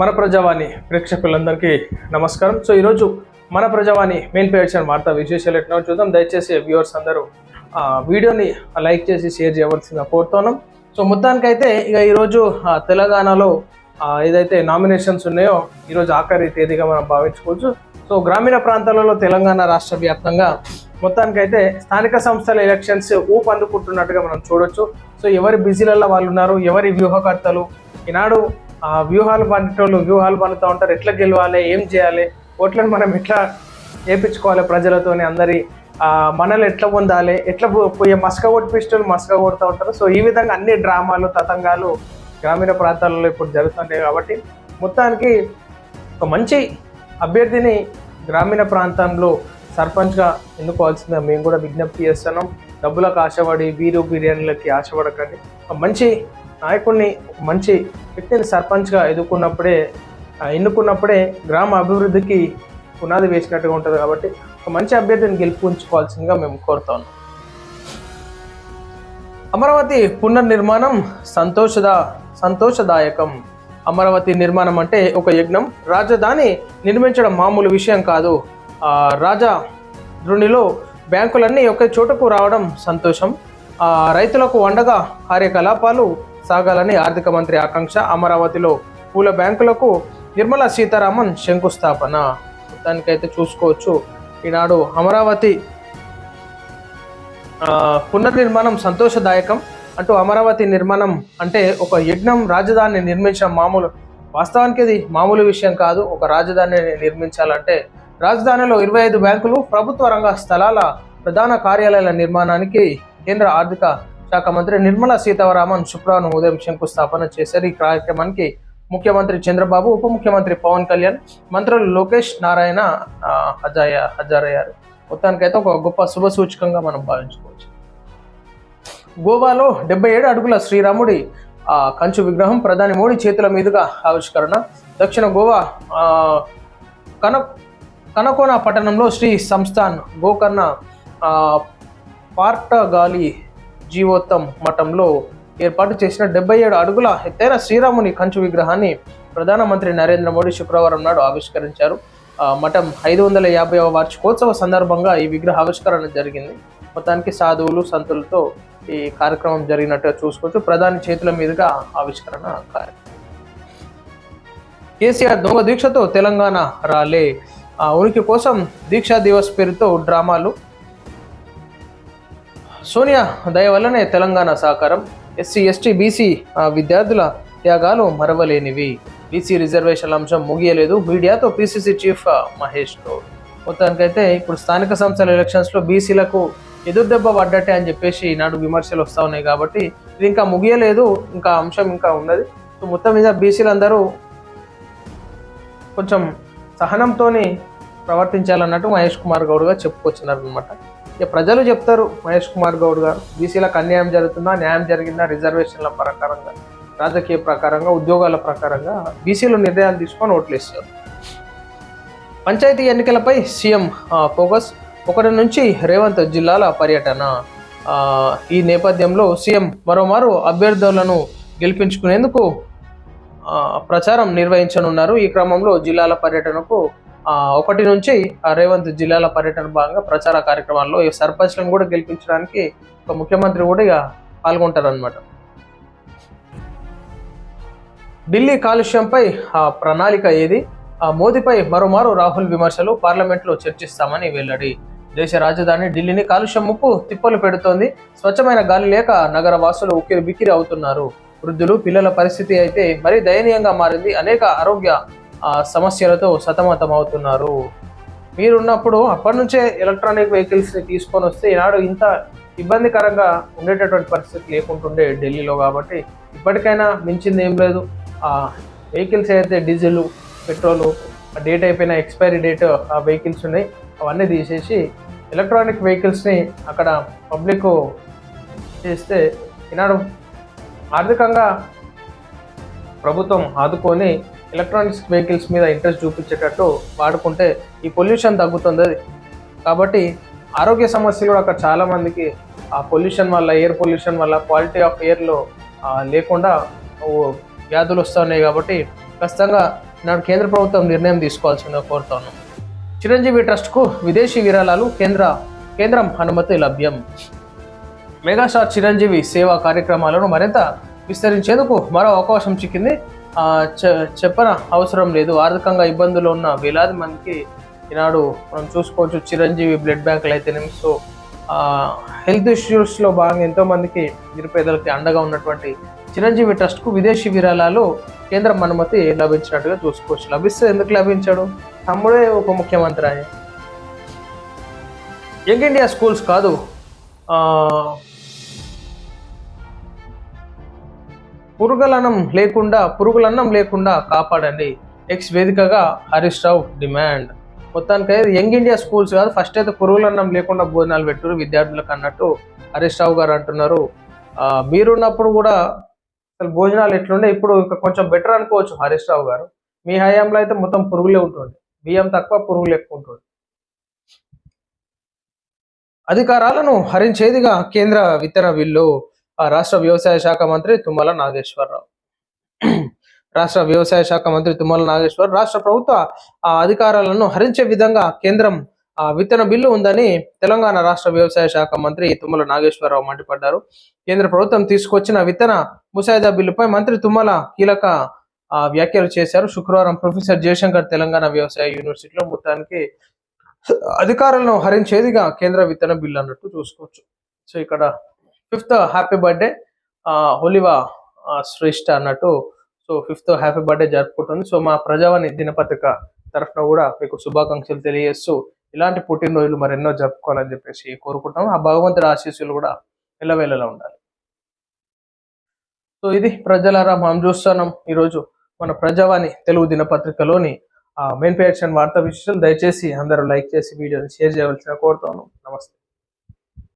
మన ప్రజావాణి ప్రేక్షకులందరికీ నమస్కారం. సో ఈరోజు మన ప్రజావాణి మెయిన్ పేజ్ అండ్ వార్తా విశేషాలు ఎట్లా చూద్దాం. దయచేసి వ్యూవర్స్ అందరూ వీడియోని లైక్ చేసి షేర్ చేయవలసిందిగా కోరుతున్నాం. సో మొత్తానికైతే ఇక ఈరోజు తెలంగాణలో ఏదైతే నామినేషన్స్ ఉన్నాయో ఈరోజు ఆఖరి తేదీగా మనం భావించుకోవచ్చు. సో గ్రామీణ ప్రాంతాలలో తెలంగాణ రాష్ట్ర వ్యాప్తంగా మొత్తానికైతే స్థానిక సంస్థల ఎలక్షన్స్ ఊపందుకుంటున్నట్టుగా మనం చూడొచ్చు. సో ఎవరి బిజీలలో వాళ్ళు ఉన్నారు ఎవరి వ్యూహకర్తలు ఈనాడు వ్యూహాలు పండేటోళ్ళు వ్యూహాలు పండుతూ ఉంటారు. ఎట్లా గెలవాలి? ఏం చేయాలి? ఓట్లను మనం ఎట్లా వేయించుకోవాలి ప్రజలతోని? అందరి మనల్ని ఎట్లా పొందాలి? ఎట్లా పో- పోయే మసక కొట్టిపిస్టోళ్ళు మసక కొడుతూ ఉంటారు. సో ఈ విధంగా అన్ని డ్రామాలు తతంగాలు గ్రామీణ ప్రాంతాలలో ఇప్పుడు జరుగుతుంటాయి కాబట్టి మొత్తానికి ఒక మంచి అభ్యర్థిని గ్రామీణ ప్రాంతంలో సర్పంచ్గా ఎన్నుకోవాల్సిందిగా మేము కూడా విజ్ఞప్తి చేస్తున్నాం. డబ్బులకు ఆశపడి వీరు బిర్యానీలకి ఆశపడకండి. ఒక మంచి నాయకుడిని మంచి వ్యక్తిని సర్పంచ్గా ఎదుర్కొన్నప్పుడే ఎన్నుకున్నప్పుడే గ్రామ అభివృద్ధికి పునాది వేసినట్టుగా ఉంటుంది కాబట్టి ఒక మంచి అభ్యర్థిని గెలుపుంచుకోవాల్సిందిగా మేము కోరుతాం అమరావతి పునర్నిర్మాణం సంతోషద సంతోషదాయకం. అమరావతి నిర్మాణం అంటే ఒక యజ్ఞం. రాజధాని నిర్మించడం మామూలు విషయం కాదు. రాజా దృణిలో బ్యాంకులన్నీ ఒకే చోటకు రావడం సంతోషం. రైతులకు వండగా కార్యకలాపాలు సాగాలని ఆర్థిక మంత్రి ఆకాంక్ష అమరావతిలో పూల బ్యాంకులకు నిర్మలా సీతారామన్ శంకుస్థాపన. మొత్తానికైతే చూసుకోవచ్చు. ఈనాడు అమరావతి పునర్నిర్మాణం సంతోషదాయకం. అంటూ అమరావతి నిర్మాణం అంటే ఒక యజ్ఞం రాజధానిని నిర్మించడం మామూలు వాస్తవానికి ఇది మామూలు విషయం కాదు. ఒక రాజధానిని నిర్మించాలంటే రాజధానిలో ఇరవై ఐదు బ్యాంకులు ప్రభుత్వ రంగ స్థలాల ప్రధాన కార్యాలయాల నిర్మాణానికి కేంద్ర ఆర్థిక శాఖ మంత్రి నిర్మలా సీతారామన్ శుక్రవారం ఉదయం శంకుస్థాపన చేశారు. ఈ కార్యక్రమానికి ముఖ్యమంత్రి చంద్రబాబు ఉప ముఖ్యమంత్రి పవన్ కళ్యాణ్ మంత్రులు లోకేష్ నారాయణ హజాయ హజారయ్యారు. మొత్తానికైతే ఒక గొప్ప శుభ సూచకంగా మనం భావించుకోవచ్చు. గోవాలో డెబ్బై ఏడు అడుగుల శ్రీరాముడి కంచు విగ్రహం ప్రధాని మోడీ చేతుల మీదుగా ఆవిష్కరణ. దక్షిణ గోవా కన కనకోన పట్టణంలో శ్రీ సంస్థాన్ గోకర్ణ పార్ట పార్టగాలి జీవోత్తం మఠంలో ఏర్పాటు చేసిన డెబ్బై ఏడు అడుగుల ఎత్తైన శ్రీరాముని కంచు విగ్రహాన్ని ప్రధానమంత్రి నరేంద్ర మోడీ శుక్రవారం నాడు ఆవిష్కరించారు. మఠం ఐదు వందల యాభైవ వార్షికోత్సవ సందర్భంగా ఈ విగ్రహ ఆవిష్కరణ జరిగింది. మొత్తానికి సాధువులు సంతులతో ఈ కార్యక్రమం జరిగినట్టుగా చూసుకోవచ్చు. ప్రధాని చేతుల మీదుగా ఆవిష్కరణ కార్యక్రమం. కేసీఆర్ దొంగ దీక్షతో తెలంగాణ రాలే. ఉనికి కోసం దీక్షా దివస్ పేరుతో డ్రామాలు సోనియా దయవల్లనే తెలంగాణ సహకారం ఎస్సీ ఎస్టీ బీసీ విద్యార్థుల త్యాగాలు మరవలేనివి. బీసీ రిజర్వేషన్ల అంశం ముగియలేదు. మీడియాతో పీసీసీ చీఫ్ మహేష్ గౌడ్. మొత్తానికైతే ఇప్పుడు స్థానిక సంస్థల ఎలక్షన్స్లో బీసీలకు ఎదురుదెబ్బ పడ్డట్టే అని చెప్పేసి ఈనాడు విమర్శలు వస్తూ ఉన్నాయి కాబట్టి ఇది ఇంకా ముగియలేదు. ఇంకా అంశం ఇంకా ఉన్నది. సో మొత్తం మీద బీసీలందరూ కొంచెం సహనంతోని ప్రవర్తించాలన్నట్టు మహేష్ కుమార్ గౌడ్గా చెప్పుకొచ్చినారు అనమాట ఇక ప్రజలు చెప్తారు మహేష్ కుమార్ గౌడ్ గారు బీసీలకు అన్యాయం జరుగుతుందా న్యాయం జరిగిందా రిజర్వేషన్ల ప్రకారంగా రాజకీయ ప్రకారంగా ఉద్యోగాల ప్రకారంగా బీసీలు నిర్ణయాలు తీసుకొని ఓట్లు ఇస్తారు పంచాయతీ ఎన్నికలపై సీఎం ఫోకస్. ఒకటి నుంచి రేవంత్ జిల్లాల పర్యటన. ఈ నేపథ్యంలో సీఎం మరోమారు అభ్యర్థులను గెలిపించుకునేందుకు ప్రచారం నిర్వహించనున్నారు. ఈ క్రమంలో జిల్లాల పర్యటనకు ఒకటి నుంచి రేవంత్ జిల్లాల పర్యటన భాగంగా ప్రచార కార్యక్రమాల్లో ఈ సర్పంచ్లను కూడా గెలిపించడానికి ఒక ముఖ్యమంత్రి కూడా ఇక పాల్గొంటారనమాట ఢిల్లీ కాలుష్యంపై ఆ ప్రణాళిక ఏది? ఆ మోదీపై మరోమారు రాహుల్ విమర్శలు పార్లమెంట్లో చర్చిస్తామని వెల్లడి. దేశ రాజధాని ఢిల్లీని కాలుష్యం ముప్పు తిప్పలు పెడుతోంది. స్వచ్ఛమైన గాలి లేక నగర వాసులు ఉక్కిరి బిక్కిరి అవుతున్నారు. వృద్ధులు పిల్లల పరిస్థితి అయితే మరీ దయనీయంగా మారింది. అనేక ఆరోగ్య సమస్యలతో సతమతం అవుతున్నారు మీరున్నప్పుడు అప్పటి నుంచే ఎలక్ట్రానిక్ వెహికల్స్ని తీసుకొని వస్తే ఈనాడు ఇంత ఇబ్బందికరంగా ఉండేటటువంటి పరిస్థితి లేకుంటుండే ఢిల్లీలో కాబట్టి ఇప్పటికైనా మించింది ఏం లేదు. ఆ వెహికల్స్ అయితే డీజిల్ పెట్రోలు డేట్ అయిపోయిన ఎక్స్పైరీ డేట్ ఆ వెహికల్స్ ఉన్నాయి. అవన్నీ తీసేసి ఎలక్ట్రానిక్ వెహికల్స్ని అక్కడ పబ్లిక్ చేస్తే ఈనాడు ఆర్థికంగా ప్రభుత్వం ఆదుకొని ఎలక్ట్రానిక్స్ వెహికల్స్ మీద ఇంట్రెస్ట్ చూపించేటట్టు వాడుకుంటే ఈ పొల్యూషన్ తగ్గుతుంది. కాబట్టి ఆరోగ్య సమస్యలు కూడా అక్కడ చాలామందికి ఆ పొల్యూషన్ వల్ల ఎయిర్ పొల్యూషన్ వల్ల క్వాలిటీ ఆఫ్ ఎయిర్లో లేకుండా వ్యాధులు వస్తున్నాయి కాబట్టి ఖచ్చితంగా నాడు కేంద్ర ప్రభుత్వం నిర్ణయం తీసుకోవాల్సిందిగా కోరుతాను చిరంజీవి ట్రస్ట్కు విదేశీ విరాళాలు కేంద్ర కేంద్రం అనుమతి లభ్యం. మెగాస్టార్ చిరంజీవి సేవా కార్యక్రమాలను మరింత విస్తరించేందుకు మరో అవకాశం చిక్కింది చెప్పన అవసరం లేదు. ఆర్థికంగా ఇబ్బందులు ఉన్న వేలాది మందికి ఈనాడు మనం చూసుకోవచ్చు. చిరంజీవి బ్లడ్ బ్యాంకులు అయితేనేమి. సో హెల్త్ ఇష్యూస్లో భాగంగా ఎంతోమందికి నిరుపేదలకి అండగా ఉన్నటువంటి చిరంజీవి ట్రస్ట్కు విదేశీ విరాళాలు కేంద్రం అనుమతి లభించినట్టుగా చూసుకోవచ్చు. లభిస్తే ఎందుకు లభించాడు? తమ్ముడే ఒక ముఖ్యమంత్రి ఆయన. యంగ్ ఇండియా స్కూల్స్ కాదు. ఆ, పురుగులన్నం లేకుండా పురుగులన్నం లేకుండా కాపాడండి. ఎక్స్ వేదికగా హరీష్ రావు డిమాండ్. మొత్తానికి అయితే యంగ్ ఇండియా స్కూల్స్ కాదు ఫస్ట్ అయితే పురుగులన్నం లేకుండా భోజనాలు పెట్టారు విద్యార్థులకు అన్నట్టు హరీష్ రావు గారు అంటున్నారు. మీరున్నప్పుడు కూడా అసలు భోజనాలు ఎట్లుండే? ఇప్పుడు ఇంకా కొంచెం బెటర్ అనుకోవచ్చు హరీష్ రావు గారు. మీ హయాంలో అయితే మొత్తం పురుగులే ఉంటుండే. బియ్యం తక్కువ పురుగులు ఎక్కువ ఉంటుంది అధికారాలను హరించేదిగా కేంద్ర విత్తన బిల్లు. రాష్ట్ర వ్యవసాయ శాఖ మంత్రి తుమ్మల నాగేశ్వరరావు. రాష్ట్ర వ్యవసాయ శాఖ మంత్రి తుమ్మల నాగేశ్వర్ రాష్ట్ర ప్రభుత్వ ఆ అధికారాలను హరించే విధంగా కేంద్రం ఆ విత్తన బిల్లు ఉందని తెలంగాణ రాష్ట్ర వ్యవసాయ శాఖ మంత్రి తుమ్మల నాగేశ్వరరావు మండిపడ్డారు. కేంద్ర ప్రభుత్వం తీసుకొచ్చిన విత్తన ముసాయిదా బిల్లుపై మంత్రి తుమ్మల కీలక ఆ, వ్యాఖ్యలు చేశారు. శుక్రవారం ప్రొఫెసర్ జయశంకర్ తెలంగాణ వ్యవసాయ యూనివర్సిటీలో మొత్తానికి అధికారులను హరించేదిగా కేంద్ర విత్తన బిల్లు అన్నట్టు చూసుకోవచ్చు. సో ఇక్కడ ఫిఫ్త్ హ్యాపీ బర్త్డే. హోలివా శ్రేష్ఠ అన్నట్టు. సో ఫిఫ్త్ హ్యాపీ బర్త్డే జరుపుకుంటుంది. సో మా ప్రజావాణి దినపత్రిక తరఫున కూడా మీకు శుభాకాంక్షలు తెలియజేస్తూ ఇలాంటి పుట్టినరోజులు మరెన్నో జరుపుకోవాలని చెప్పేసి కోరుకుంటాం ఆ భగవంతుడి ఆశీస్సులు కూడా ఎల్లవేళలా ఉండాలి. సో ఇది ప్రజలారా మనం చూస్తున్నాం ఈరోజు మన ప్రజావాణి తెలుగు దినపత్రికలోని మెయిన్ పేర్షన్ వార్తా విషయాలు దయచేసి అందరూ లైక్ చేసి వీడియోని షేర్ చేయవలసిన కోరుతాను నమస్తే.